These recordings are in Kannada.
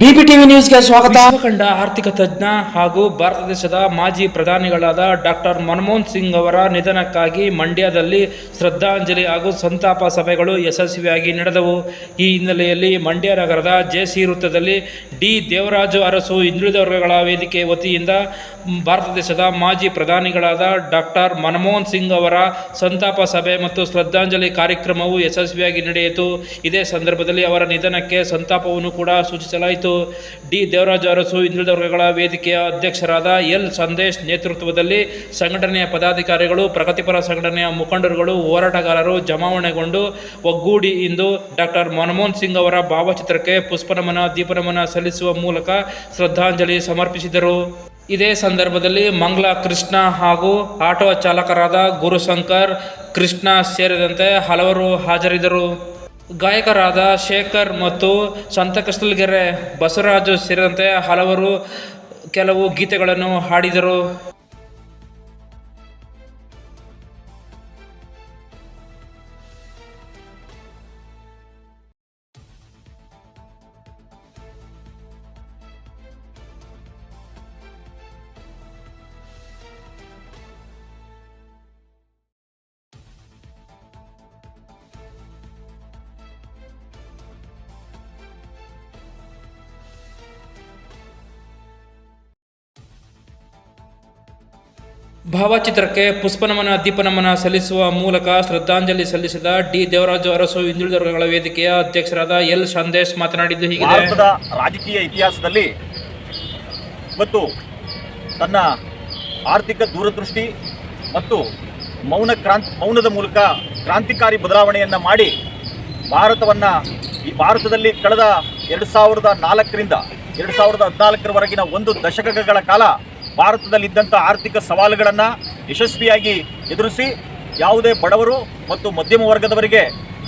ಟಿವಿ ನ್ಯೂಸ್ಗೆ ಸ್ವಾಗತ. ಕಂಡ ಆರ್ಥಿಕ ತಜ್ಞ ಹಾಗೂ ಭಾರತ ದೇಶದ ಮಾಜಿ ಪ್ರಧಾನಿಗಳಾದ ಡಾಕ್ಟರ್ ಮನಮೋಹನ್ ಸಿಂಗ್ ಅವರ ನಿಧನಕ್ಕಾಗಿ ಮಂಡ್ಯದಲ್ಲಿ ಶ್ರದ್ಧಾಂಜಲಿ ಹಾಗೂ ಸಂತಾಪ ಸಭೆಗಳು ಯಶಸ್ವಿಯಾಗಿ ನಡೆದವು. ಈ ಹಿನ್ನೆಲೆಯಲ್ಲಿ ಮಂಡ್ಯ ನಗರದ ಜೆಸಿ ವೃತ್ತದಲ್ಲಿ ಡಿ ದೇವರಾಜು ಅರಸು ಹಿಂದುಳಿದ ವರ್ಗಗಳ ವೇದಿಕೆ ವತಿಯಿಂದ ಭಾರತ ದೇಶದ ಮಾಜಿ ಪ್ರಧಾನಿಗಳಾದ ಡಾಕ್ಟರ್ ಮನಮೋಹನ್ ಸಿಂಗ್ ಅವರ ಸಂತಾಪ ಸಭೆ ಮತ್ತು ಶ್ರದ್ಧಾಂಜಲಿ ಕಾರ್ಯಕ್ರಮವು ಯಶಸ್ವಿಯಾಗಿ ನಡೆಯಿತು. ಇದೇ ಸಂದರ್ಭದಲ್ಲಿ ಅವರ ನಿಧನಕ್ಕೆ ಸಂತಾಪವನ್ನು ಕೂಡ ಸೂಚಿಸಲಾಯಿತು. ಡಿ. ದೇವರಾಜ ಅರಸು ಹಿಂದುಳಿದ ವರ್ಗಗಳ ವೇದಿಕೆಯ ಅಧ್ಯಕ್ಷರಾದ ಎಲ್. ಸಂದೇಶ್ ನೇತೃತ್ವದಲ್ಲಿ ಸಂಘಟನೆಯ ಪದಾಧಿಕಾರಿಗಳು, ಪ್ರಗತಿಪರ ಸಂಘಟನೆಯ ಮುಖಂಡರುಗಳು, ಹೋರಾಟಗಾರರು ಜಮಾವಣೆಗೊಂಡು ಒಗ್ಗೂಡಿ ಇಂದು ಡಾಕ್ಟರ್ ಮನಮೋಹನ್ ಸಿಂಗ್ ಅವರ ಭಾವಚಿತ್ರಕ್ಕೆ ಪುಷ್ಪನಮನ, ದೀಪನಮನ ಸಲ್ಲಿಸುವ ಮೂಲಕ ಶ್ರದ್ಧಾಂಜಲಿ ಸಮರ್ಪಿಸಿದರು. ಇದೇ ಸಂದರ್ಭದಲ್ಲಿ ಮಂಗ್ಲ ಕೃಷ್ಣ ಹಾಗೂ ಆಟೋ ಚಾಲಕರಾದ ಗುರುಶಂಕರ್ ಕೃಷ್ಣ ಸೇರಿದಂತೆ ಹಲವರು ಹಾಜರಿದ್ದರು. ಗಾಯಕರಾದ ಶೇಖರ್ ಮತ್ತು ಸಂತ ಕಸ್ತಲ್ಗೆರೆ ಬಸವರಾಜು ಸೇರಿದಂತೆ ಹಲವರು ಕೆಲವು ಗೀತೆಗಳನ್ನು ಹಾಡಿದರು. ಭಾವಚಿತ್ರಕ್ಕೆ ಪುಷ್ಪನಮನ, ದೀಪನಮನ ಸಲ್ಲಿಸುವ ಮೂಲಕ ಶ್ರದ್ಧಾಂಜಲಿ ಸಲ್ಲಿಸಿದ ಡಿ. ದೇವರಾಜು ಅರಸು ಹಿಂದುಳಿದ ವರ್ಗಗಳ ವೇದಿಕೆಯ ಅಧ್ಯಕ್ಷರಾದ ಎಲ್. ಸಂದೇಶ್ ಮಾತನಾಡಿದ್ದು ಹೀಗಿದೆ. ಭಾರತದ ರಾಜಕೀಯ ಇತಿಹಾಸದಲ್ಲಿ ಮತ್ತು ತನ್ನ ಆರ್ಥಿಕ ದೂರದೃಷ್ಟಿ ಮತ್ತು ಮೌನ ಕ್ರಾಂತಿ, ಮೌನದ ಮೂಲಕ ಕ್ರಾಂತಿಕಾರಿ ಬದಲಾವಣೆಯನ್ನು ಮಾಡಿ ಭಾರತವನ್ನು ಈ ಭಾರತದಲ್ಲಿ ಕಳೆದ ಎರಡು ಸಾವಿರದ ನಾಲ್ಕರಿಂದ, ಎರಡು ಸಾವಿರದ ಹದಿನಾಲ್ಕರವರೆಗಿನ ಒಂದು ದಶಕಗಳ ಕಾಲ ಭಾರತದಲ್ಲಿದ್ದಂಥ ಆರ್ಥಿಕ ಸವಾಲುಗಳನ್ನು ಯಶಸ್ವಿಯಾಗಿ ಎದುರಿಸಿ ಯಾವುದೇ ಬಡವರು ಮತ್ತು ಮಧ್ಯಮ ವರ್ಗದವರಿಗೆ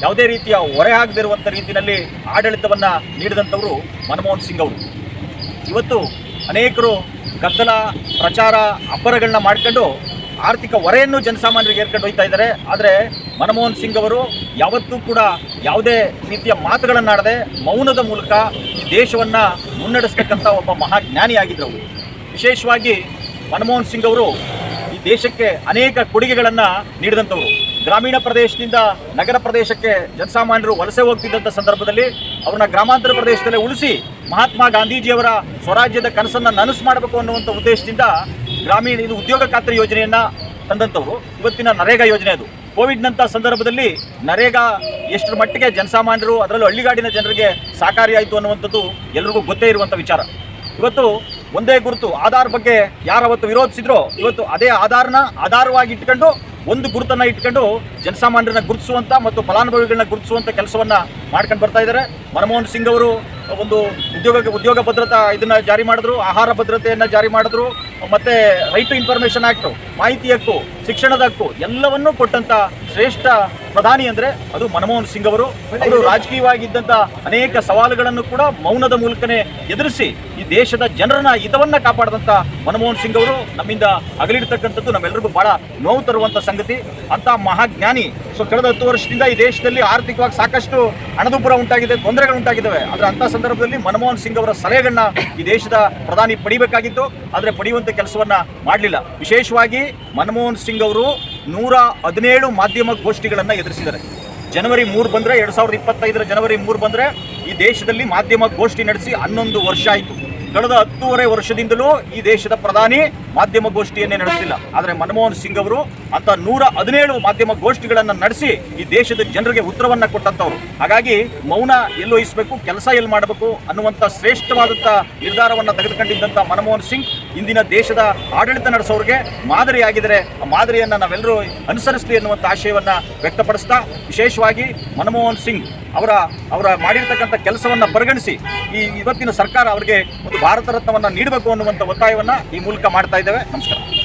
ಯಾವುದೇ ರೀತಿಯ ಹೊರೆ ಆಗದಿರುವಂಥ ರೀತಿಯಲ್ಲಿ ಆಡಳಿತವನ್ನು ನೀಡಿದಂಥವರು ಮನಮೋಹನ್ ಸಿಂಗ್ ಅವರು. ಇವತ್ತು ಅನೇಕರು ಗದ್ದಲ, ಪ್ರಚಾರ, ಅಬ್ಬರಗಳನ್ನ ಮಾಡ್ಕೊಂಡು ಆರ್ಥಿಕ ಹೊರೆಯನ್ನು ಜನಸಾಮಾನ್ಯರಿಗೆ ಏರ್ಕೊಂಡು ಹೋಗ್ತಾ ಇದ್ದಾರೆ. ಆದರೆ ಮನಮೋಹನ್ ಸಿಂಗ್ ಅವರು ಯಾವತ್ತೂ ಕೂಡ ಯಾವುದೇ ರೀತಿಯ ಮಾತುಗಳನ್ನಾಡದೆ ಮೌನದ ಮೂಲಕ ದೇಶವನ್ನು ಮುನ್ನಡೆಸ್ತಕ್ಕಂಥ ಒಬ್ಬ ಮಹಾಜ್ಞಾನಿಯಾಗಿದ್ದರು. ಅವರು ವಿಶೇಷವಾಗಿ ಮನಮೋಹನ್ ಸಿಂಗ್ ಅವರು ಈ ದೇಶಕ್ಕೆ ಅನೇಕ ಕೊಡುಗೆಗಳನ್ನು ನೀಡಿದಂಥವರು. ಗ್ರಾಮೀಣ ಪ್ರದೇಶದಿಂದ ನಗರ ಪ್ರದೇಶಕ್ಕೆ ಜನಸಾಮಾನ್ಯರು ವಲಸೆ ಹೋಗ್ತಿದ್ದಂಥ ಸಂದರ್ಭದಲ್ಲಿ ಅವ್ರನ್ನ ಗ್ರಾಮಾಂತರ ಪ್ರದೇಶದಲ್ಲೇ ಉಳಿಸಿ ಮಹಾತ್ಮ ಗಾಂಧೀಜಿಯವರ ಸ್ವರಾಜ್ಯದ ಕನಸನ್ನು ನನಸು ಮಾಡಬೇಕು ಅನ್ನುವಂಥ ಉದ್ದೇಶದಿಂದ ಗ್ರಾಮೀಣ ಇದು ಉದ್ಯೋಗ ಖಾತ್ರಿ ಯೋಜನೆಯನ್ನು ತಂದಂಥವ್ರು. ಇವತ್ತಿನ ನರೇಗಾ ಯೋಜನೆ ಅದು. ಕೋವಿಡ್ನಂಥ ಸಂದರ್ಭದಲ್ಲಿ ನರೇಗಾ ಎಷ್ಟರ ಮಟ್ಟಿಗೆ ಜನಸಾಮಾನ್ಯರು ಅದರಲ್ಲೂ ಹಳ್ಳಿಗಾಡಿನ ಜನರಿಗೆ ಸಹಕಾರಿಯಾಯಿತು ಅನ್ನುವಂಥದ್ದು ಎಲ್ರಿಗೂ ಗೊತ್ತೇ ಇರುವಂಥ ವಿಚಾರ. ಇವತ್ತು ಒಂದೇ ಗುರುತು ಆಧಾರ್ ಬಗ್ಗೆ ಯಾರವತ್ತು ವಿರೋಧಿಸಿದ್ರೋ ಇವತ್ತು ಅದೇ ಆಧಾರ್ನ ಆಧಾರವಾಗಿ ಇಟ್ಕೊಂಡು ಒಂದು ಗುರುತನ್ನ ಇಟ್ಕೊಂಡು ಜನಸಾಮಾನ್ಯರನ್ನ ಗುರುತಿಸುವಂತ ಮತ್ತು ಫಲಾನುಭವಿಗಳನ್ನ ಗುರುತಿಸುವಂತ ಕೆಲಸವನ್ನ ಮಾಡ್ಕೊಂಡು ಬರ್ತಾ ಇದ್ದಾರೆ. ಮನಮೋಹನ್ ಸಿಂಗ್ ಅವರು ಒಂದು ಉದ್ಯೋಗ ಉದ್ಯೋಗ ಭದ್ರತಾ ಇದನ್ನ ಜಾರಿ ಮಾಡಿದ್ರು, ಆಹಾರ ಭದ್ರತೆಯನ್ನ ಜಾರಿ ಮಾಡಿದ್ರು, ಮತ್ತೆ ರೈಟ್ ಟು ಆಕ್ಟ್, ಮಾಹಿತಿ ಹಕ್ಕು, ಶಿಕ್ಷಣದ ಹಕ್ಕು ಎಲ್ಲವನ್ನೂ ಕೊಟ್ಟಂತ ಶ್ರೇಷ್ಠ ಪ್ರಧಾನಿ ಅಂದ್ರೆ ಅದು ಮನಮೋಹನ್ ಸಿಂಗ್ ಅವರು. ಅವರು ರಾಜಕೀಯವಾಗಿದ್ದಂತ ಅನೇಕ ಸವಾಲುಗಳನ್ನು ಕೂಡ ಮೌನದ ಮೂಲಕನೇ ಎದುರಿಸಿ ಈ ದೇಶದ ಜನರನ್ನ ಹಿತವನ್ನ ಕಾಪಾಡದಂತ ಮನಮೋಹನ್ ಸಿಂಗ್ ಅವರು ನಮ್ಮಿಂದ ಅಗಲಿರ್ತಕ್ಕಂಥದ್ದು ನಮ್ಮೆಲ್ಲರಿಗೂ ಬಹಳ ನೋವು ತರುವಂತ ಸಂಗತಿ. ಅಂತ ಮಹಾಜ್ಞಾನಿ. ಸೊ, ಕಳೆದ ಹತ್ತು ವರ್ಷದಿಂದ ಈ ದೇಶದಲ್ಲಿ ಆರ್ಥಿಕವಾಗಿ ಸಾಕಷ್ಟು ಹಣದುಬ್ಬರ ಉಂಟಾಗಿದೆ, ತೊಂದರೆಗಳು ಉಂಟಾಗಿದ್ದಾವೆ. ಆದ್ರೆ ಅಂತ ಸಂದರ್ಭದಲ್ಲಿ ಮನಮೋಹನ್ ಸಿಂಗ್ ಅವರ ಸಲಹೆಗಳನ್ನ ಈ ದೇಶದ ಪ್ರಧಾನಿ ಪಡಿಬೇಕಾಗಿತ್ತು. ಆದರೆ ಪಡೆಯುವಂತ ಕೆಲಸವನ್ನ ಮಾಡಲಿಲ್ಲ. ವಿಶೇಷವಾಗಿ ಮನಮೋಹನ್ ಸಿಂಗ್ ಅವರು ನೂರ ಹದಿನೇಳು ಮಾಧ್ಯಮ ಗೋಷ್ಠಿಗಳನ್ನು ಎದುರಿಸಿದ್ದಾರೆ. ಜನವರಿ ಮೂರು ಬಂದರೆ ಎರಡು ಸಾವಿರದ ಇಪ್ಪತ್ತೈದರ ಜನವರಿ ಮೂರು ಬಂದರೆ ಈ ದೇಶದಲ್ಲಿ ಮಾಧ್ಯಮ ಗೋಷ್ಠಿ ನಡೆಸಿ ಹನ್ನೊಂದು ವರ್ಷ ಆಯಿತು. ಕಳೆದ ಹತ್ತೂವರೆ ವರ್ಷದಿಂದಲೂ ಈ ದೇಶದ ಪ್ರಧಾನಿ ಮಾಧ್ಯಮ ಗೋಷ್ಠಿಯನ್ನೇ ನಡೆಸಿಲ್ಲ ಆದರೆ ಮನಮೋಹನ್ ಸಿಂಗ್ ಅವರು ಅಂತ ನೂರ ಹದಿನೇಳು ಮಾಧ್ಯಮ ಗೋಷ್ಠಿಗಳನ್ನು ನಡೆಸಿ ಈ ದೇಶದ ಜನರಿಗೆ ಉತ್ತರವನ್ನು ಕೊಟ್ಟಂಥವ್ರು ಹಾಗಾಗಿ ಮೌನ ಎಲ್ಲಿ ವಹಿಸಬೇಕು, ಕೆಲಸ ಎಲ್ಲಿ ಮಾಡಬೇಕು ಅನ್ನುವಂಥ ಶ್ರೇಷ್ಠವಾದಂಥ ನಿರ್ಧಾರವನ್ನು ತೆಗೆದುಕೊಂಡಿದ್ದಂಥ ಮನಮೋಹನ್ ಸಿಂಗ್ ಇಂದಿನ ದೇಶದ ಆಡಳಿತ ನಡೆಸೋರಿಗೆ ಮಾದರಿಯಾಗಿದರೆ ಆ ಮಾದರಿಯನ್ನು ನಾವೆಲ್ಲರೂ ಅನುಸರಿಸಲಿ ಅನ್ನುವಂಥ ಆಶಯವನ್ನ ವ್ಯಕ್ತಪಡಿಸ್ತಾ ವಿಶೇಷವಾಗಿ ಮನಮೋಹನ್ ಸಿಂಗ್ ಅವರ ಅವರ ಮಾಡಿರ್ತಕ್ಕಂಥ ಕೆಲಸವನ್ನ ಪರಿಗಣಿಸಿ ಈ ಇವತ್ತಿನ ಸರ್ಕಾರ ಅವರಿಗೆ ಒಂದು ಭಾರತ ರತ್ನವನ್ನ ನೀಡಬೇಕು ಅನ್ನುವಂಥ ಒತ್ತಾಯವನ್ನ ಈ ಮೂಲಕ ಮಾಡ್ತಾ ಇದ್ದೇವೆ ನಮಸ್ಕಾರ